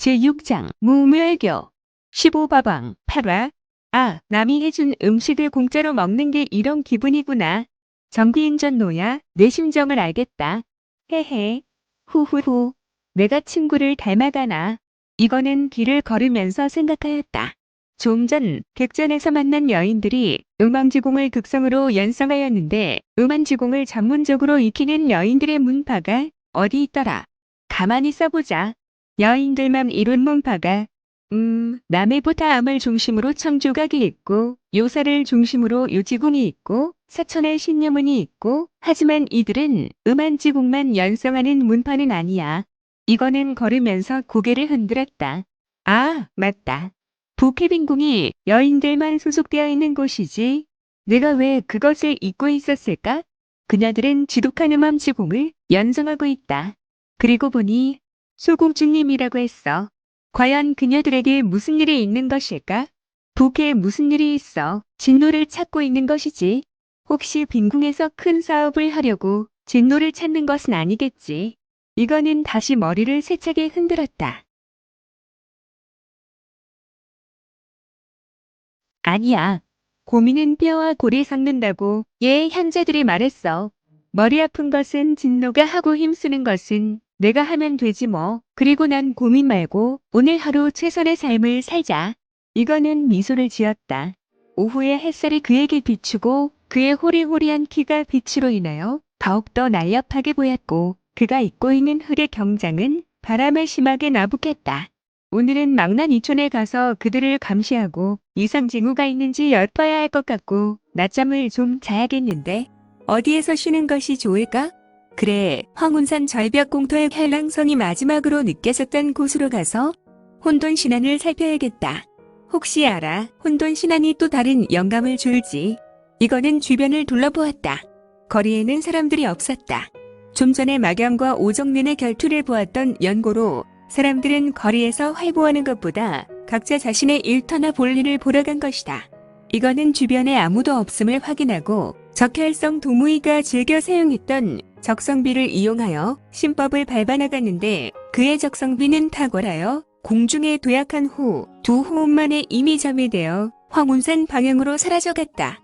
제6장 무멸교 15바방 8화 아 남이 해준 음식을 공짜로 먹는 게 이런 기분이구나. 정기인전 노야 내 심정을 알겠다. 헤헤 후후후 내가 친구를 닮아가나. 이거는 길을 걸으면서 생각하였다. 좀 전 객전에서 만난 여인들이 음왕지공을 극성으로 연성하였는데 음안지공을 전문적으로 익히는 여인들의 문파가 어디 있더라. 가만히 써보자. 여인들만 이룬 문파가 음, 남해 보타암을 중심으로 청조각이 있고 요사를 중심으로 요지궁이 있고 사천의 신념은이 있고 하지만 이들은 음안지궁만 연성하는 문파는 아니야. 이거는 걸으면서 고개를 흔들었다. 아, 맞다. 북해빈궁이 여인들만 소속되어 있는 곳이지. 내가 왜 그것을 잊고 있었을까? 그녀들은 지독한 음암지공을 연성하고 있다. 그리고 보니 소공주님이라고 했어. 과연 그녀들에게 무슨 일이 있는 것일까? 북에 무슨 일이 있어 진노를 찾고 있는 것이지. 혹시 빈궁에서 큰 사업을 하려고 진노를 찾는 것은 아니겠지. 이거는 다시 머리를 세차게 흔들었다. 아니야. 고민은 뼈와 골이 삭는다고 얘 현자들이 말했어. 머리 아픈 것은 진노가 하고 힘쓰는 것은 내가 하면 되지 뭐. 그리고 난 고민 말고 오늘 하루 최선의 삶을 살자. 이거는 미소를 지었다. 오후에 햇살이 그에게 비추고 그의 호리호리한 키가 빛으로 인하여 더욱더 날렵하게 보였고 그가 입고 있는 흙의 경장은 바람에 심하게 나북했다. 오늘은 망난 이촌에 가서 그들을 감시하고 이상징후가 있는지 엿봐야 할 것 같고 낮잠을 좀 자야겠는데 어디에서 쉬는 것이 좋을까? 그래, 황운산 절벽 공터의 한랑성이 마지막으로 느껴졌던 곳으로 가서 혼돈 신안을 살펴야겠다. 혹시 알아, 혼돈 신안이 또 다른 영감을 줄지. 이거는 주변을 둘러보았다. 거리에는 사람들이 없었다. 좀 전에 막영과 오정린의 결투를 보았던 연고로 사람들은 거리에서 활보하는 것보다 각자 자신의 일터나 볼일을 보러 간 것이다. 이거는 주변에 아무도 없음을 확인하고 적혈성 도무이가 즐겨 사용했던 적성비를 이용하여 신법을 밟아나갔는데 그의 적성비는 탁월하여 공중에 도약한 후 두 호흡 만에 이미 점이 되어 황운산 방향으로 사라져갔다.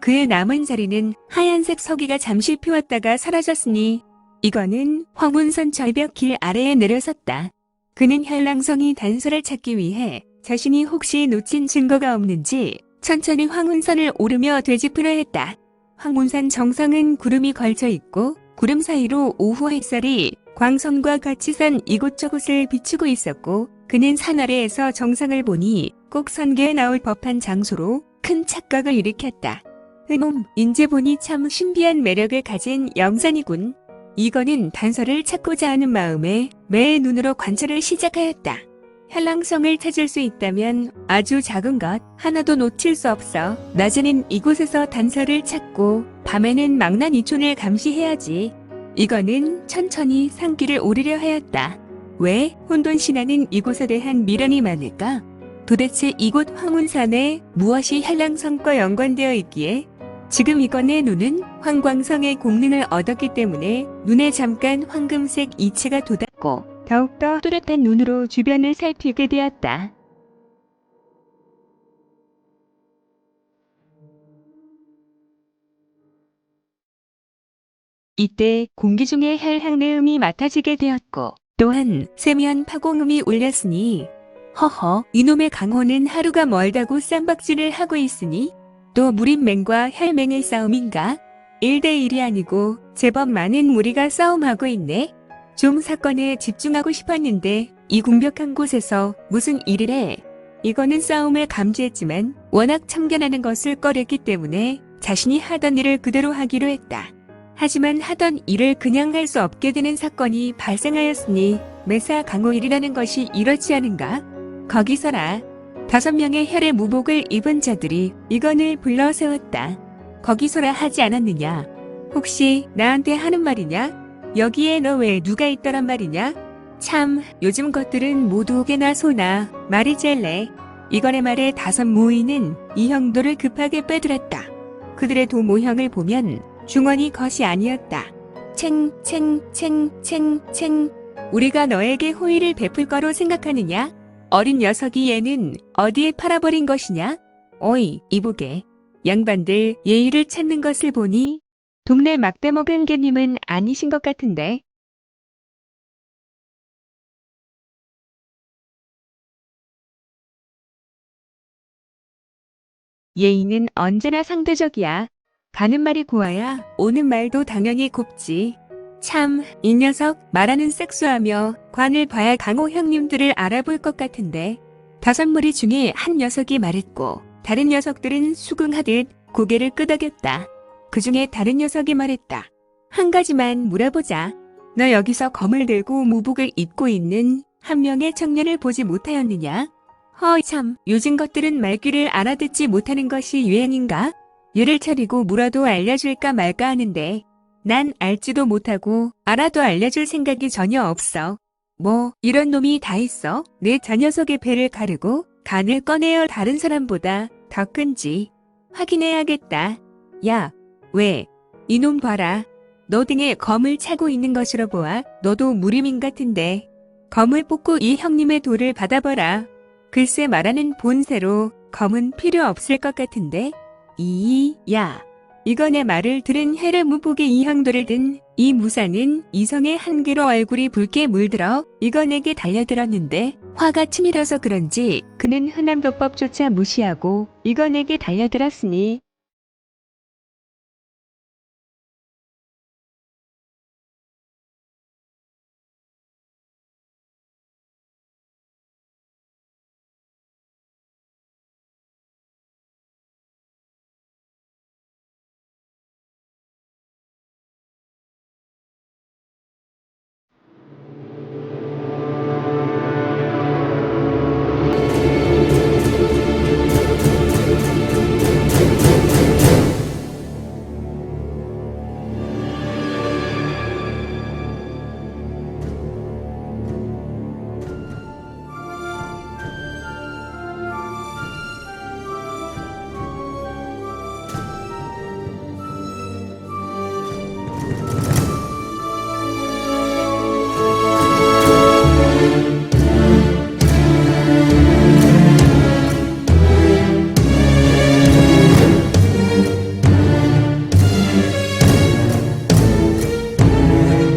그의 남은 자리는 하얀색 서기가 잠시 피웠다가 사라졌으니 이거는 황운선 절벽 길 아래에 내려섰다. 그는 혈랑성이 단서를 찾기 위해 자신이 혹시 놓친 증거가 없는지 천천히 황운산을 오르며 되짚으려 했다. 황운산 정상은 구름이 걸쳐 있고 구름 사이로 오후 햇살이 광선과 같이 산 이곳저곳을 비추고 있었고 그는 산 아래에서 정상을 보니 꼭 선계에 나올 법한 장소로 큰 착각을 일으켰다. 음음, 인제 보니 참 신비한 매력을 가진 영산이군. 이거는 단서를 찾고자 하는 마음에 매의 눈으로 관찰을 시작하였다. 한랑성을 찾을 수 있다면 아주 작은 것 하나도 놓칠 수 없어. 낮에는 이곳에서 단서를 찾고 밤에는 망난 이촌을 감시해야지. 이거는 천천히 산길을 오르려 하였다. 왜 혼돈 신화는 이곳에 대한 미련이 많을까? 도대체 이곳 황운산에 무엇이 한랑성과 연관되어 있기에 지금 이건의 눈은 황광성의 공능을 얻었기 때문에 눈에 잠깐 황금색 이체가 돋았고 더욱더 뚜렷한 눈으로 주변을 살피게 되었다. 이때 공기 중에 헬향내음이 맡아지게 되었고 또한 세미한 파공음이 울렸으니 허허 이놈의 강호는 하루가 멀다고 쌈박질을 하고 있으니 또 무림맹과 혈맹의 싸움인가? 1대1이 아니고 제법 많은 무리가 싸움하고 있네. 좀 사건에 집중하고 싶었는데 이 궁벽한 곳에서 무슨 일을 해? 이거는 싸움을 감지했지만 워낙 참견하는 것을 꺼렸기 때문에 자신이 하던 일을 그대로 하기로 했다. 하지만 하던 일을 그냥 할 수 없게 되는 사건이 발생하였으니 매사 강호일이라는 것이 이렇지 않은가? 거기서라. 다섯 명의 혈의 무복을 입은 자들이 이건을 불러 세웠다. 거기서라 하지 않았느냐? 혹시 나한테 하는 말이냐? 여기에 너 외에 누가 있더란 말이냐? 참, 요즘 것들은 모두 개나 소나 젤래. 이건의 말에 다섯 모이는 이 형도를 급하게 빼들었다. 그들의 도 모형을 보면 중원이 것이 아니었다. 챙, 챙, 챙, 챙, 챙. 우리가 너에게 호의를 베풀 거로 생각하느냐? 어린 녀석이 얘는 어디에 팔아버린 것이냐? 어이, 이보게. 양반들 예의를 찾는 것을 보니 동네 막대먹은 개님은 아니신 것 같은데. 예의는 언제나 상대적이야. 가는 말이 고와야 오는 말도 당연히 곱지. 참, 이 녀석 말하는 섹수하며 관을 봐야 강호 형님들을 알아볼 것 같은데. 다섯 무리 중에 한 녀석이 말했고 다른 녀석들은 수긍하듯 고개를 끄덕였다. 그 중에 다른 녀석이 말했다. 한 가지만 물어보자. 너 여기서 검을 들고 무복을 입고 있는 한 명의 청년을 보지 못하였느냐? 허, 참, 요즘 것들은 말귀를 알아듣지 못하는 것이 유행인가? 얘를 차리고 물어도 알려줄까 말까 하는데, 난 알지도 못하고 알아도 알려줄 생각이 전혀 없어. 뭐, 이런 놈이 다 있어? 내저 녀석의 배를 가르고 간을 꺼내어 다른 사람보다 더 큰지 확인해야겠다. 야, 왜? 이놈 봐라. 너 등에 검을 차고 있는 것으로 보아 너도 무림인 같은데 검을 뽑고 이 형님의 돌을 받아봐라. 글쎄 말하는 본새로 검은 필요 없을 것 같은데 이, 야. 이거 내 말을 들은 해를 무복의 이 형도를 든 이 무사는 이성의 한계로 얼굴이 붉게 물들어 이거 내게 달려들었는데 화가 치밀어서 그런지 그는 흔한 도법조차 무시하고 이거 내게 달려들었으니